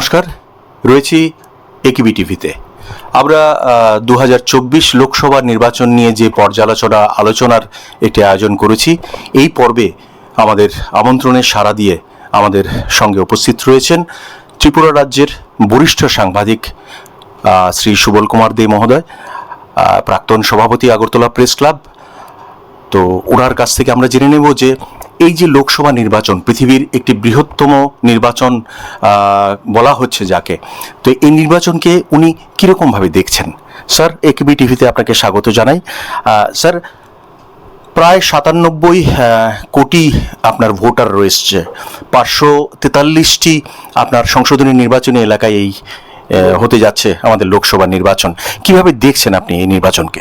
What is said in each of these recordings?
নমস্কার, রয়েছি একিবি টিভিতে। আমরা দু হাজার চব্বিশ লোকসভা নির্বাচন নিয়ে যে পর্যালোচনা, আলোচনার একটি আয়োজন করেছি, এই পর্বে আমাদের আমন্ত্রণে সাড়া দিয়ে আমাদের সঙ্গে উপস্থিত রয়েছেন ত্রিপুরা রাজ্যের বরিষ্ঠ সাংবাদিক শ্রী সুবল কুমার দে মহোদয় প্রাক্তন সভাপতি আগরতলা প্রেস ক্লাব। তো ওনার কাছ থেকে আমরা জেনে নেব যে এই যে লোকসভা নির্বাচন, পৃথিবীর একটি বৃহত্তম নির্বাচন বলা হচ্ছে যাকে, তো এই নির্বাচনকে উনি কীরকমভাবে দেখছেন? স্যার একেবি টিভিতে আপনাকে স্বাগত জানাই। স্যার, প্রায় সাতানব্বই কোটি আপনার ভোটার রয়েছে। পাঁচশো তেতাল্লিশটি আপনার সংশোধনী নির্বাচনী এলাকায় এই হতে যাচ্ছে আমাদের লোকসভা নির্বাচন। কীভাবে দেখছেন আপনি এই নির্বাচনকে?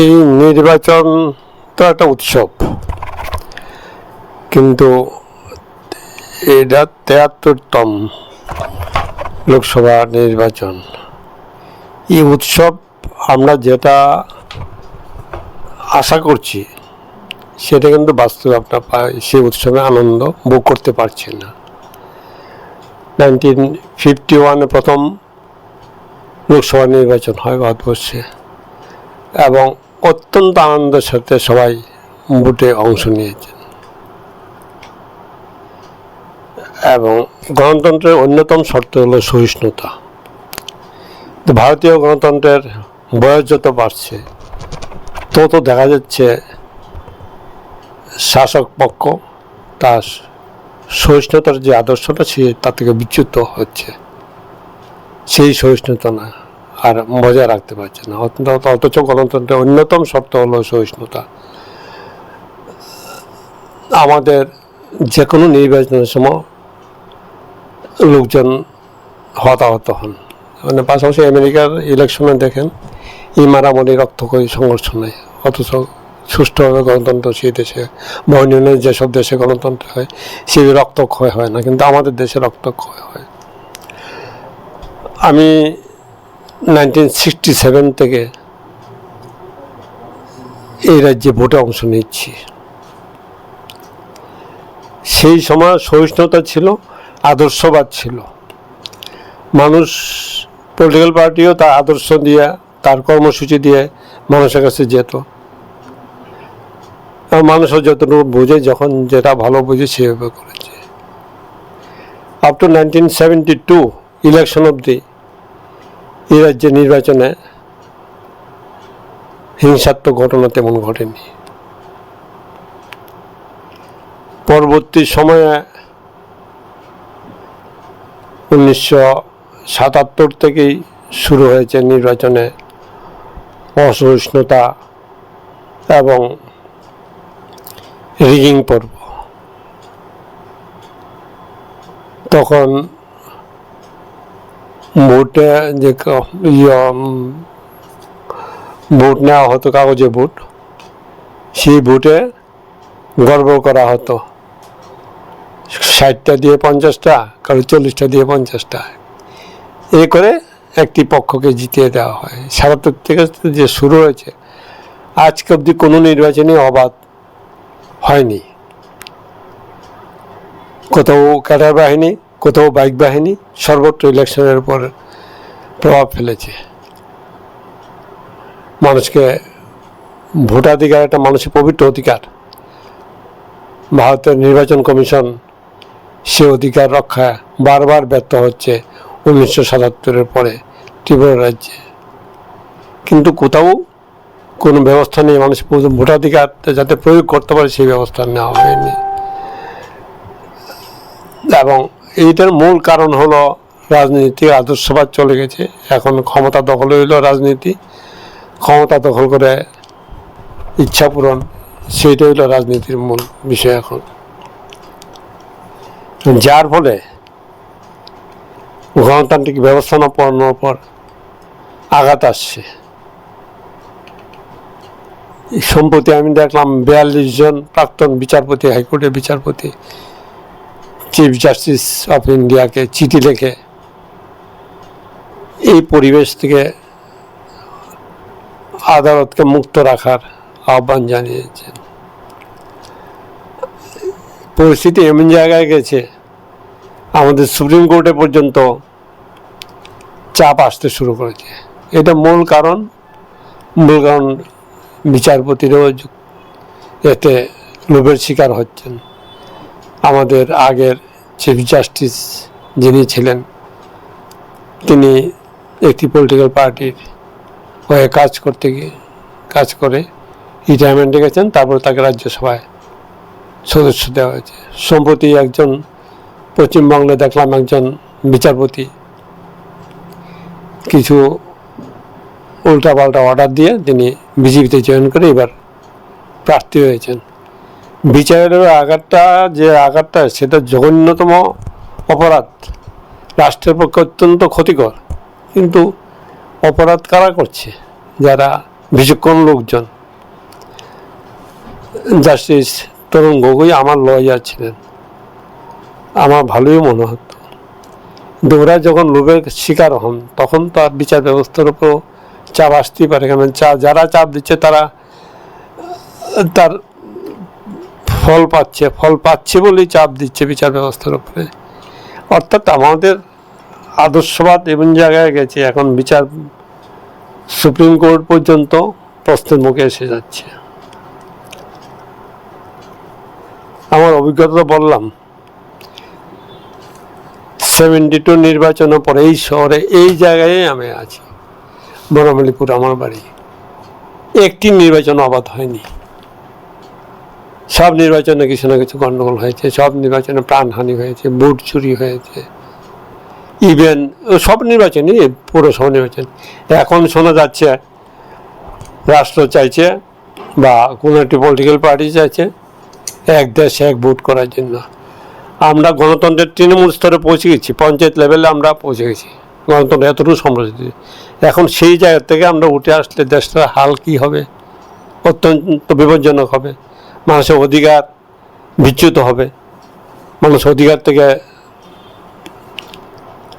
এই নির্বাচন তো একটা উৎসব। কিন্তু এটা তেয়াত্তরতম লোকসভা নির্বাচন। এই উৎসব আমরা যেটা আশা করছি, সেটা কিন্তু বাস্তবে আপনার সেই উৎসবে আনন্দ ভোগ করতে পারছি না। নাইনটিন ফিফটি ওয়ানে প্রথম লোকসভা নির্বাচন হয় ভারতবর্ষে। এবং অত্যন্ত আনন্দের সাথে সবাই বুটে অংশ নিয়েছেন। এবং গণতন্ত্রের অন্যতম শর্ত হলো সহিষ্ণুতা। ভারতীয় গণতন্ত্রের বয়স যত বাড়ছে, তত দেখা যাচ্ছে শাসক পক্ষ তার সহিষ্ণুতার যে আদর্শটা, সে তার থেকে বিচ্যুত হচ্ছে। সেই সহিষ্ণুতা না। আর বজায় রাখতে পারছে না। অথচ গণতন্ত্রের অন্যতম শর্ত হলো সহিষ্ণুতা। আমাদের যে কোনো নির্বাচনের সময় লোকজন হতাহত হন। মানে পাশাপাশি আমেরিকার ইলেকশনে দেখেন, এই মারামারি, রক্তক্ষয়ী সংঘর্ষ নেই অথচ সুষ্ঠুভাবে গণতন্ত্র সেই দেশে বা অন্যান্য যেসব দেশে গণতন্ত্র হয়, সেই রক্তক্ষয় হয় না, কিন্তু আমাদের দেশে রক্তক্ষয় হয়। আমি নাইনটিন সিক্সটি সেভেন থেকে এই রাজ্যে ভোটে অংশ নিচ্ছি সেই সময় সহিষ্ণুতা ছিল, আদর্শবাদ ছিল। মানুষ পলিটিক্যাল পার্টিও তার আদর্শ দিয়ে, তার কর্মসূচি দিয়ে মানুষের কাছে যেত। মানুষও যতটুকু বোঝে, যখন যেটা ভালো বোঝে সেভাবে করেছে। Up to nineteen seventy two election অবধি এই রাজ্যে নির্বাচনে হিংসাত্মক ঘটনা তেমন ঘটেনি। পরবর্তী সময়ে উনিশশো সাতাত্তর থেকেই শুরু হয়েছে নির্বাচনে অসহিষ্ণুতা এবং রিগিং পর্ব। তখন ভোটে যে ইয়ে, ভোট নেওয়া হতো কাগজে ভোট সেই ভোটে গর্ব করা হতো। ষাটটা দিয়ে পঞ্চাশটা কারও চল্লিশটা দিয়ে পঞ্চাশটা। এই করে একটি পক্ষকে জিতিয়ে দেওয়া হয়। সাতাত্তর থেকে যে শুরু হয়েছে আজকে অবধি কোনো নির্বাচনই অবাধ হয়নি। কোথাও ক্যাডার বাহিনী কোথাও বাইক বাহিনী সর্বত্র ইলেকশনের উপর প্রভাব ফেলেছে। মানুষকে ভোটাধিকার একটা মানুষের পবিত্র অধিকার। ভারতের নির্বাচন কমিশন সে অধিকার রক্ষা বারবার ব্যর্থ হচ্ছে উনিশশো সাতাত্তরের পরে ত্রিপুরা রাজ্যে। কিন্তু কোথাও কোনো ব্যবস্থা নেই, মানুষ ভোটাধিকার যাতে প্রয়োগ করতে পারে সেই ব্যবস্থা নেওয়া হয়নি। এবং এইটার মূল কারণ হলো রাজনীতি, আদর্শবাদ চলে গেছে। এখন ক্ষমতা দখল হইল রাজনীতি। ক্ষমতা দখল করে ইচ্ছা পূরণ সেইটা হইল রাজনীতির মূল বিষয় এখন। যার ফলে গণতান্ত্রিক ব্যবস্থাপনার পর আঘাত আসছে। সম্প্রতি আমি দেখলাম বিয়াল্লিশ জন প্রাক্তন বিচারপতি, হাইকোর্টের বিচারপতি চিফ জাস্টিস অফ ইন্ডিয়াকে চিঠি লেখে এই পরিবেশ থেকে আদালতকে মুক্ত রাখার আহ্বান জানিয়েছেন পরিস্থিতি এমন জায়গায় গেছে, আমাদের সুপ্রিম কোর্টে পর্যন্ত চাপ আসতে শুরু করেছে। এটা মূল কারণ মূল কারণ বিচারপতিরাও এতে লোভের শিকার হচ্ছেন। আমাদের আগের চিফ জাস্টিস যিনি ছিলেন, তিনি একটি পলিটিক্যাল পার্টির হয়ে কাজ করতে গিয়ে, কাজ করে রিটায়ারমেন্টে গেছেন তারপর তাকে রাজ্যসভায় সদস্য দেওয়া হয়েছে। সম্প্রতি একজন পশ্চিমবঙ্গে দেখলাম একজন বিচারপতি কিছু উল্টাপাল্টা অর্ডার দিয়ে তিনি বিজেপিতে জয়েন করে এবার প্রার্থী হয়েছেন। বিচারের আঘাতটা, যে আঘাতটা, সেটা জঘন্যতম অপরাধ। রাষ্ট্রের পক্ষে অত্যন্ত ক্ষতিকর। কিন্তু অপরাধ কারা করছে? যারা বিচক্ষণ লোকজন। জাস্টিস তরুণ গগৈ আমার লয়ার ছিলেন। আমার ভালোই মনে হতো। ওরা যখন লোভের শিকার হন, তখন তার বিচার ব্যবস্থার উপর চাপ আসতেই পারে। কারণ চা যারা চাপ দিচ্ছে, তারা তার ফল পাচ্ছে ফল পাচ্ছে বলেই চাপ দিচ্ছে বিচার ব্যবস্থার উপরে। অর্থাৎ আমাদের আদর্শবাদ এমন জায়গায় গেছে, এখন বিচার সুপ্রিম কোর্ট পর্যন্ত প্রশ্নের মুখে এসে যাচ্ছে। আমার অভিজ্ঞতা বললাম সেভেন্টি টু নির্বাচনের পরে এই শহরে, এই জায়গায় আমি আছি। বনমালীপুর আমার বাড়ি। একটি নির্বাচন অবাধ হয়নি। সব নির্বাচনে কিছু না কিছু গণ্ডগোল হয়েছে, সব নির্বাচনে প্রাণহানি হয়েছে, বুট চুরি হয়েছে। ইভেন সব নির্বাচনই পৌরসভা নির্বাচন। এখন শোনা যাচ্ছে, রাষ্ট্র চাইছে বা কোনো একটি পলিটিক্যাল পার্টি চাইছে এক দেশ এক ভোট করার জন্য। আমরা গণতন্ত্রের তৃণমূল স্তরে পৌঁছে গেছি, পঞ্চায়েত লেভেলে আমরা পৌঁছে গেছি। গণতন্ত্র এতটুকু সমৃদ্ধি। এখন সেই জায়গা থেকে আমরা উঠে আসলে দেশটার হাল কী হবে? অত্যন্ত বিপজ্জনক হবে। মানুষের অধিকার বিচ্যুত হবে। মানুষ অধিকার থেকে,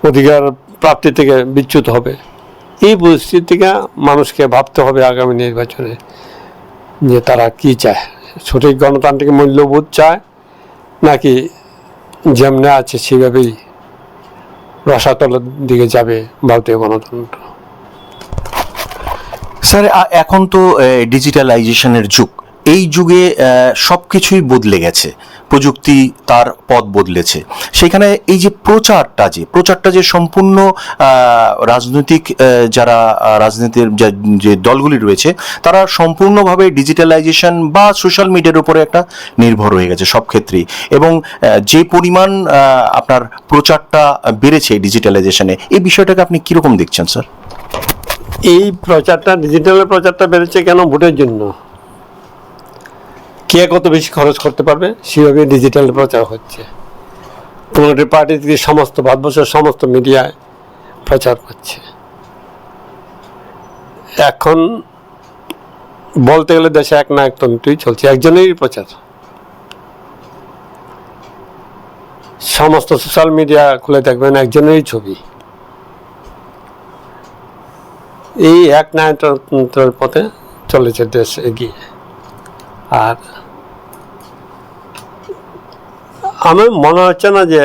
অধিকার প্রাপ্তি থেকে বিচ্যুত হবে। এই পরিস্থিতি থেকে মানুষকে ভাবতে হবে আগামী নির্বাচনে যে তারা কি চায়। সঠিক গণতান্ত্রিক মূল্যবোধ চায় নাকি যেমনে আছে সেভাবেই রসাতলের দিকে যাবে ভারতীয় গণতন্ত্র। স্যার এখন তো ডিজিটালাইজেশনের যুগ। এই যুগে সব কিছুই বদলে গেছে। প্রযুক্তি তার পথ বদলেছে। সেখানে এই যে প্রচারটা যে প্রচারটা যে সম্পূর্ণ রাজনৈতিক যারা রাজনীতির যা- দলগুলি রয়েছে, তারা সম্পূর্ণভাবে ডিজিটালাইজেশন বা সোশ্যাল মিডিয়ার উপরে একটা নির্ভর হয়ে গেছে সব ক্ষেত্রেই। এবং যে পরিমাণ আপনার প্রচারটা বেড়েছে ডিজিটালাইজেশনে এই বিষয়টাকে আপনি কীরকম দেখছেন, স্যার? এই প্রচারটা ডিজিটালের প্রচারটা বেড়েছে কেন ভোটের জন্য? কে কত বেশি খরচ করতে পারবে? সেভাবে ডিজিটাল প্রচার হচ্ছে। পনেরোটি পার্টি থেকে সমস্ত ভারতবর্ষের সমস্ত মিডিয়ায় প্রচার পাচ্ছে এখন বলতে গেলে দেশে এক না একতন্ত্রই চলছে, একজনেরই প্রচার। সমস্ত সোশ্যাল মিডিয়া খুলে দেখবেন, একজনেরই ছবি। এই এক নায়তন্ত্রের পথে চলেছে দেশ এগিয়ে। আর আমার মনে হচ্ছে না যে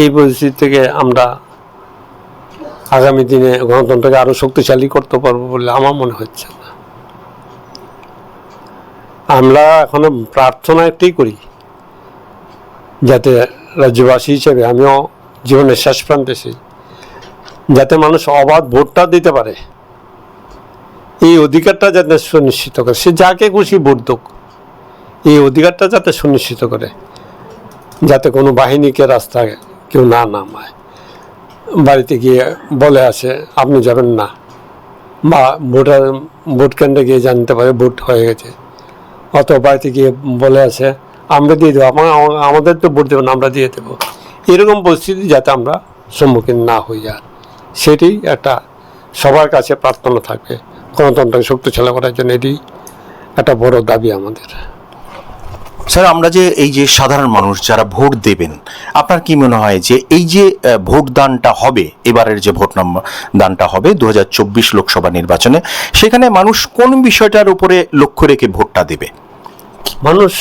এই পরিস্থিতি থেকে আমরা আগামী দিনে গণতন্ত্রকে আরও শক্তিশালী করতে পারব বলে আমার মনে হচ্ছে না। আমরা এখনও প্রার্থনা একটাই করি যাতে রাজ্যবাসী হিসেবে, আমিও জীবনের শেষ প্রান্তে যাতে মানুষ অবাধ ভোটটা দিতে পারে। এই অধিকারটা যাতে সুনিশ্চিত করে। সে যাকে খুশি ভোট দোক, এই অধিকারটা যাতে সুনিশ্চিত করে, যাতে কোনো বাহিনীকে রাস্তা কেউ না নামায়। বাড়িতে গিয়ে বলে আসে, আপনি যাবেন না। বা ভোটার, ভোট কেন্দ্রে গিয়ে জানতে পারে ভোট হয়ে গেছে। অত বাড়িতে গিয়ে বলে আসে, আমরা দিয়ে দেবো, আমা- আমা- আমাদের তো ভোট দেবেন, আমরা দিয়ে দেবো। এরকম পরিস্থিতি যাতে আমরা সম্মুখীন না হই আর। সেটি একটা সবার কাছে প্রার্থনা থাকবে। গণতন্ত্রকে শক্তিশালী করার জন্য এটি একটা বড় দাবি আমাদের। স্যার আমরা যে এই যে সাধারণ মানুষ যারা ভোট দেবেন আপনার কি মনে হয় যে এই যে ভোট দানটা হবে এবারের যে ভোট দানটা হবে দু হাজার চব্বিশ লোকসভা নির্বাচনে সেখানে মানুষ কোন বিষয়টার উপরে লক্ষ্য রেখে ভোটটা দেবে? মানুষ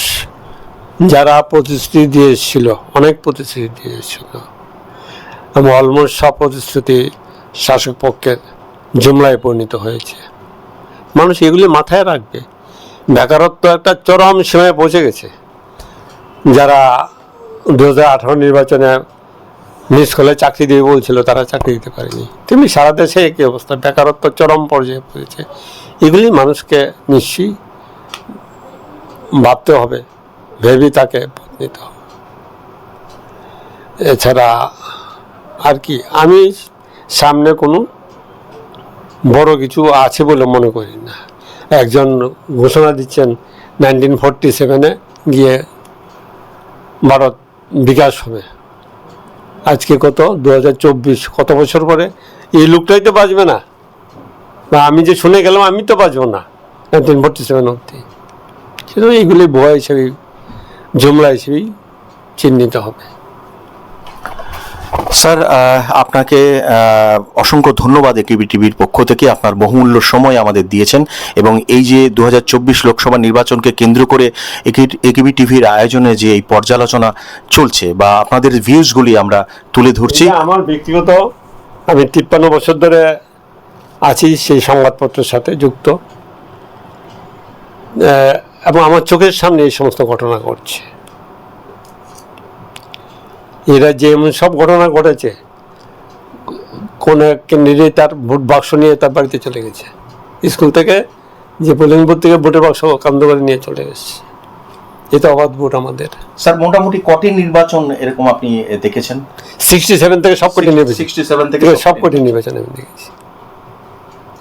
যারা প্রতিশ্রুতি দিয়েছিল অনেক প্রতিশ্রুতি দিয়েছিল এবং অলমোস্ট সব প্রতিশ্রুতি শাসক পক্ষের জুমলায় পরিণত হয়েছে। মানুষ এগুলি মাথায় রাখবে। বেকারত্ব একটা চরম সীমায় পৌঁছে গেছে। যারা দু হাজার আঠারো নির্বাচনে মিস হলে চাকরি দিয়ে বলছিল, তারা চাকরি দিতে পারেনি। তেমনি সারা দেশে একই অবস্থা, বেকারত্ব চরম পর্যায়ে পড়েছে। এগুলি মানুষকে নিশ্চয়ই ভাবতে হবে, ভেবে তাকে নিতে হবে। এছাড়া আর কি, আমি সামনে কোনো বড় কিছু আছে বলে মনে করি না। একজন ঘোষণা দিচ্ছেন নাইনটিন ফোরটি সেভেনে গিয়ে ভারত বিকাশ হবে। আজকে কত? দু হাজার চব্বিশ। কত বছর পরে? এই লোকটাই তো বাঁচবে না। বা আমি যে শুনে গেলাম, আমি তো বাঁচবো না নাইনটিন ফোরটি সেভেন অব্দি সেজন্য এইগুলি ভয় হিসেবেই জুমলা হিসেবেই চিহ্নিত হবে। স্যার আপনাকে অসংখ্য ধন্যবাদ একিবি টিভির পক্ষ থেকে আপনার বহুমূল্য সময় আমাদের দিয়েছেন এবং এই যে দু হাজার চব্বিশ লোকসভা নির্বাচনকে কেন্দ্র করে একিবি টিভির আয়োজনে যে এই পর্যালোচনা চলছে বা আপনাদের ভিউজগুলি আমরা তুলে ধরছি। আমার ব্যক্তিগত আমি তিপ্পান্ন বছর ধরে আছি সেই সংবাদপত্রের সাথে যুক্ত। এবং আমার চোখের সামনে এই সমস্ত ঘটনা ঘটছে। এরা যে এমন সব ঘটনা ঘটেছে কোন এক ক্যান্ডিডেট তার ভোট বাক্স নিয়ে তার বাড়িতে চলে গেছে। স্কুল থেকে যে পোলিং বুথ থেকে ভোটের বাক্স কান্দ করে নিয়ে চলে গেছে এটা অবাধ ভোট আমাদের। স্যার মোটামুটি কটি নির্বাচন এরকম আপনি দেখেছেন? সিক্সটি সেভেন থেকে সব কটি নির্বাচন। সিক্সটি সেভেন থেকে সব কটি নির্বাচন আমি দেখেছি।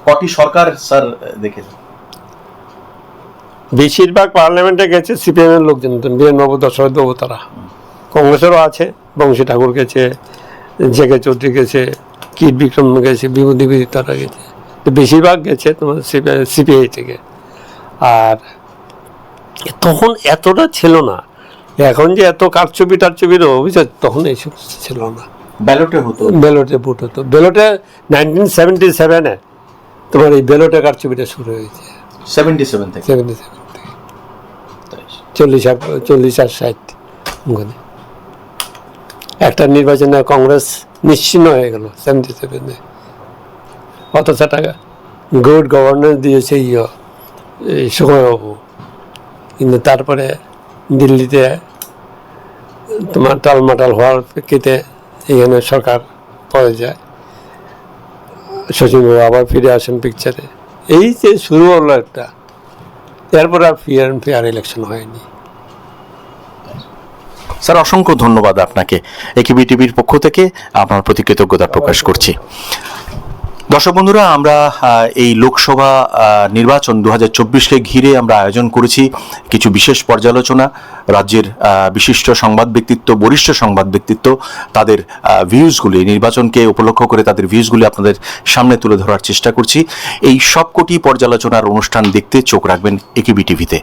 কটি সরকার স্যার দেখেছেন? বেশিরভাগ পার্লামেন্টে গেছে সিপিএম এর লোকজন বীরেন বাবু দশরথ বাবু তারা কংগ্রেসেরও আছে। বংশী ঠাকুর গেছে জেকে চৌধুরী গেছে কীট বিক্রম গেছে বিভূতি বিধি তারা গেছে। তো বেশিরভাগ গেছে তোমার সিপিআই থেকে। আর তখন এতটা ছিল না। এখন যে এত কারচুপি টারচুপির অভিযোগ তখন এই এইসব ছিল না। ব্যালটে হতো? বেলোটে ভোট হতো। বেলোটে নাইনটিন সেভেন্টি সেভেনে তোমার এই বেলোটে কারচুপিটা শুরু হয়েছে। সেভেন্টি সেভেন থেকে? সেভেন্টি সেভেন থেকে। চল্লিশ চল্লিশ আর ষাট। ওখানে। একটা নির্বাচনে কংগ্রেস নিশ্চিন্ন হয়ে গেল সেভেন্টি সেভেনে অথচ টাকা গুড গভর্নেন্স দিয়েছে ইয়ে এই সুখমবাবু কিন্তু তারপরে দিল্লিতে তোমার টালমাটাল হওয়ার প্রেক্ষিতে এখানে সরকার পড়ে যায়। শচীনবাবু আবার ফিরে আসেন পিকচারে এই যে শুরু হলো একটা, এরপর আর ফিয়ার অ্যান্ড ফেয়ার ইলেকশন হয়নি। স্যার, অসংখ্য ধন্যবাদ আপনাকে। একিবি টিভির পক্ষ থেকে আপনার প্রতি কৃতজ্ঞতা প্রকাশ করছি। দর্শক বন্ধুরা, আমরা এই লোকসভা নির্বাচন দু হাজার চব্বিশকে ঘিরে আমরা আয়োজন করেছি কিছু বিশেষ পর্যালোচনা। রাজ্যের বিশিষ্ট সংবাদ ব্যক্তিত্ব, বরিষ্ঠ সংবাদ ব্যক্তিত্ব, তাদের ভিউজগুলি নির্বাচনকে উপলক্ষ করে তাদের ভিউজগুলি আপনাদের সামনে তুলে ধরার চেষ্টা করছি। এই সবকটি পর্যালোচনার অনুষ্ঠান দেখতে চোখ রাখবেন একিবি টিভিতে